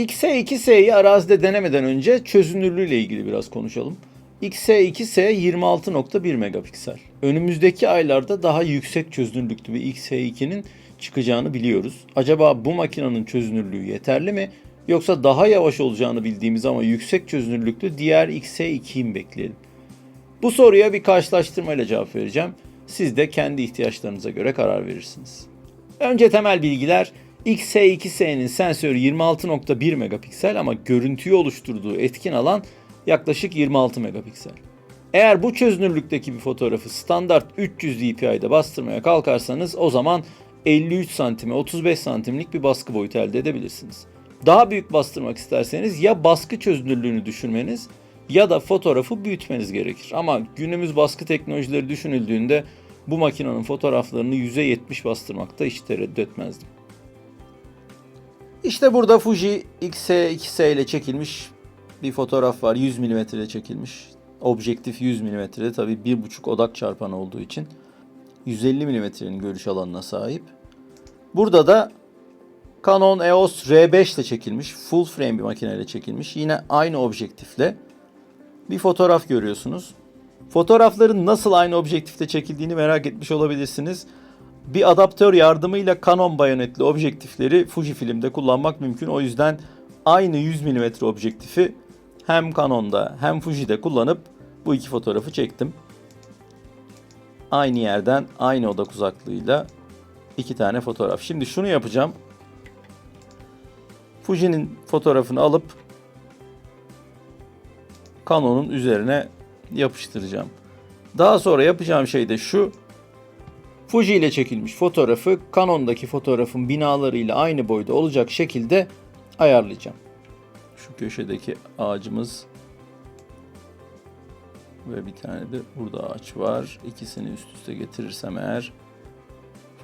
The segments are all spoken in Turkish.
XE2S'yi arazide denemeden önce çözünürlüğüyle ilgili biraz konuşalım. XE2S 26.1 megapiksel. Önümüzdeki aylarda daha yüksek çözünürlüklü bir XE2'nin çıkacağını biliyoruz. Acaba bu makinenin çözünürlüğü yeterli mi? Yoksa daha yavaş olacağını bildiğimiz ama yüksek çözünürlüklü diğer XE2'yi mi bekleyelim? Bu soruya bir karşılaştırmayla cevap vereceğim. Siz de kendi ihtiyaçlarınıza göre karar verirsiniz. Önce temel bilgiler. XH2S'nin sensörü 26.1 megapiksel ama görüntüyü oluşturduğu etkin alan yaklaşık 26 megapiksel. Eğer bu çözünürlükteki bir fotoğrafı standart 300 dpi'de bastırmaya kalkarsanız o zaman 53 santime 35 santimlik bir baskı boyutu elde edebilirsiniz. Daha büyük bastırmak isterseniz ya baskı çözünürlüğünü düşürmeniz ya da fotoğrafı büyütmeniz gerekir. Ama günümüz baskı teknolojileri düşünüldüğünde bu makinenin fotoğraflarını %70 bastırmakta hiç tereddüt etmezdim. İşte burada Fuji X-2S ile çekilmiş bir fotoğraf var. 100 mm ile çekilmiş. Objektif 100 mm'de tabii 1.5 odak çarpanı olduğu için 150 mm'nin görüş alanına sahip. Burada da Canon EOS R5 ile çekilmiş. Full frame bir makineyle çekilmiş. Yine aynı objektifle bir fotoğraf görüyorsunuz. Fotoğrafların nasıl aynı objektifte çekildiğini merak etmiş olabilirsiniz. Bir adaptör yardımıyla Canon bayonetli objektifleri Fujifilm'de kullanmak mümkün. O yüzden aynı 100 mm objektifi hem Canon'da hem Fuji'de kullanıp bu iki fotoğrafı çektim. Aynı yerden aynı odak uzaklığıyla iki tane fotoğraf. Şimdi şunu yapacağım. Fuji'nin fotoğrafını alıp Canon'un üzerine yapıştıracağım. Daha sonra yapacağım şey de şu. Fuji ile çekilmiş fotoğrafı Canon'daki fotoğrafın binalarıyla aynı boyda olacak şekilde ayarlayacağım. Şu köşedeki ağacımız ve bir tane de burada ağaç var. İkisini üst üste getirirsem eğer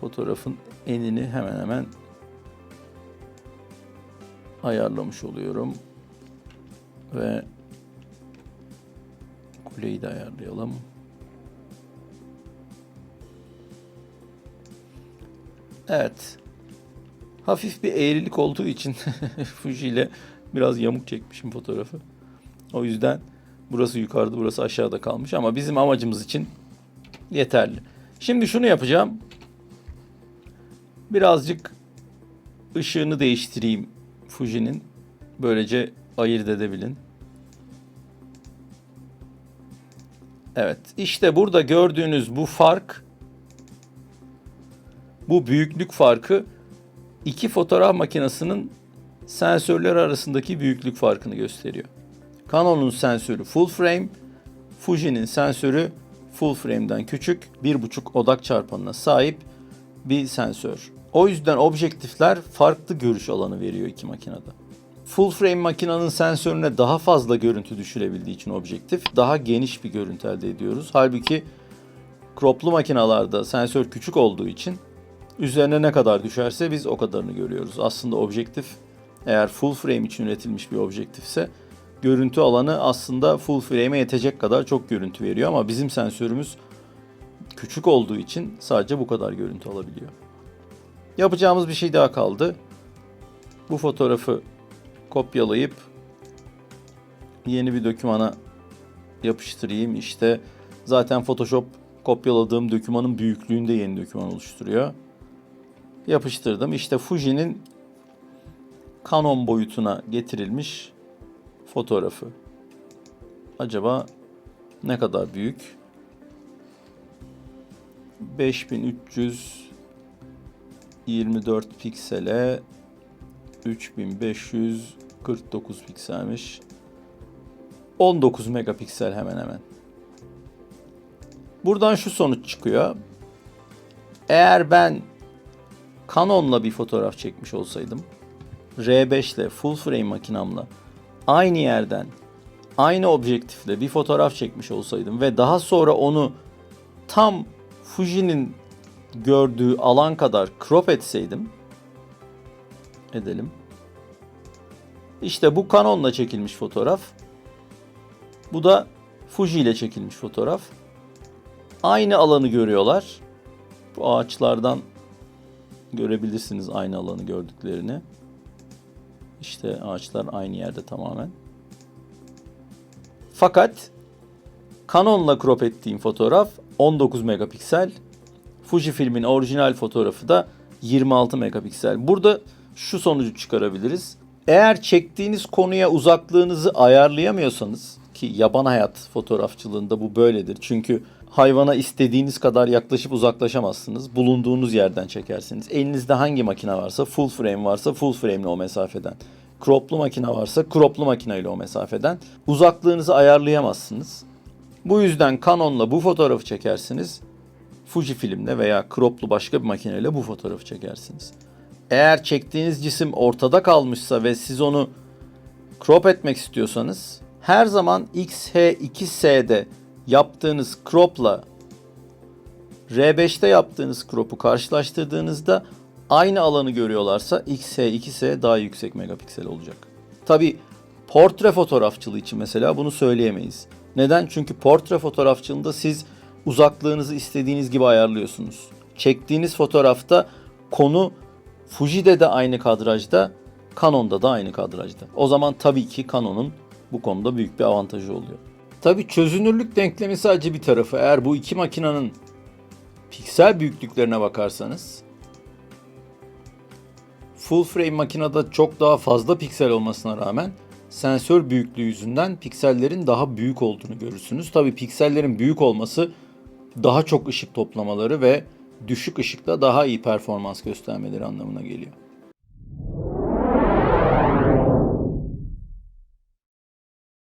fotoğrafın enini hemen hemen ayarlamış oluyorum. Ve kuleyi de ayarlayalım. Evet. Hafif bir eğrilik olduğu için Fuji ile biraz yamuk çekmişim fotoğrafı. O yüzden burası yukarıda burası aşağıda kalmış ama bizim amacımız için yeterli. Şimdi şunu yapacağım. Birazcık ışığını değiştireyim Fuji'nin. Böylece ayırt edebilin. Evet. işte burada gördüğünüz bu fark bu büyüklük farkı iki fotoğraf makinesinin sensörleri arasındaki büyüklük farkını gösteriyor. Canon'un sensörü full frame, Fuji'nin sensörü full frame'den küçük, 1.5 odak çarpanına sahip bir sensör. O yüzden objektifler farklı görüş alanı veriyor iki makinede. Full frame makinenin sensörüne daha fazla görüntü düşürebildiği için objektif daha geniş bir görüntü elde ediyoruz. Halbuki croplu makinalarda sensör küçük olduğu için üzerine ne kadar düşerse biz o kadarını görüyoruz. Aslında objektif eğer full frame için üretilmiş bir objektifse görüntü alanı aslında full frame'e yetecek kadar çok görüntü veriyor ama bizim sensörümüz küçük olduğu için sadece bu kadar görüntü alabiliyor. Yapacağımız bir şey daha kaldı. Bu fotoğrafı kopyalayıp yeni bir dokümana yapıştırayım. İşte zaten Photoshop kopyaladığım dokümanın büyüklüğünde yeni doküman oluşturuyor. Yapıştırdım. İşte Fuji'nin Canon boyutuna getirilmiş fotoğrafı. Acaba ne kadar büyük? 5324 piksele 3549 pikselmiş. 19 megapiksel hemen hemen. Buradan şu sonuç çıkıyor. Eğer ben Canon'la bir fotoğraf çekmiş olsaydım, R5 ile full frame makinamla aynı yerden aynı objektifle bir fotoğraf çekmiş olsaydım ve daha sonra onu tam Fuji'nin gördüğü alan kadar crop etseydim edelim. İşte bu Canon'la çekilmiş fotoğraf. Bu da Fuji ile çekilmiş fotoğraf. Aynı alanı görüyorlar. Bu ağaçlardan görebilirsiniz aynı alanı gördüklerini. İşte ağaçlar aynı yerde tamamen. Fakat Canon'la crop ettiğim fotoğraf 19 megapiksel. Fujifilm'in orijinal fotoğrafı da 26 megapiksel. Burada şu sonucu çıkarabiliriz. Eğer çektiğiniz konuya uzaklığınızı ayarlayamıyorsanız ki yaban hayat fotoğrafçılığında bu böyledir. Çünkü hayvana istediğiniz kadar yaklaşıp uzaklaşamazsınız. Bulunduğunuz yerden çekersiniz. Elinizde hangi makine varsa, full frame varsa full frame'le o mesafeden. Crop'lu makine varsa crop'lu makineyle o mesafeden. Uzaklığınızı ayarlayamazsınız. Bu yüzden Canon'la bu fotoğrafı çekersiniz. Fujifilm'le veya crop'lu başka bir makineyle bu fotoğrafı çekersiniz. Eğer çektiğiniz cisim ortada kalmışsa ve siz onu crop etmek istiyorsanız her zaman XH2S'de yaptığınız crop'la R5'te yaptığınız crop'u karşılaştırdığınızda aynı alanı görüyorlarsa XH2S daha yüksek megapiksel olacak. Tabi portre fotoğrafçılığı için mesela bunu söyleyemeyiz. Neden? Çünkü portre fotoğrafçılığında siz uzaklığınızı istediğiniz gibi ayarlıyorsunuz. Çektiğiniz fotoğrafta konu Fuji'de de aynı kadrajda, Canon'da da aynı kadrajda. O zaman tabii ki Canon'un bu konuda büyük bir avantajı oluyor. Tabii çözünürlük denklemi sadece bir tarafı. Eğer bu iki makinenin piksel büyüklüklerine bakarsanız full frame makinede çok daha fazla piksel olmasına rağmen sensör büyüklüğü yüzünden piksellerin daha büyük olduğunu görürsünüz. Tabii piksellerin büyük olması daha çok ışık toplamaları ve düşük ışıkta daha iyi performans göstermeleri anlamına geliyor.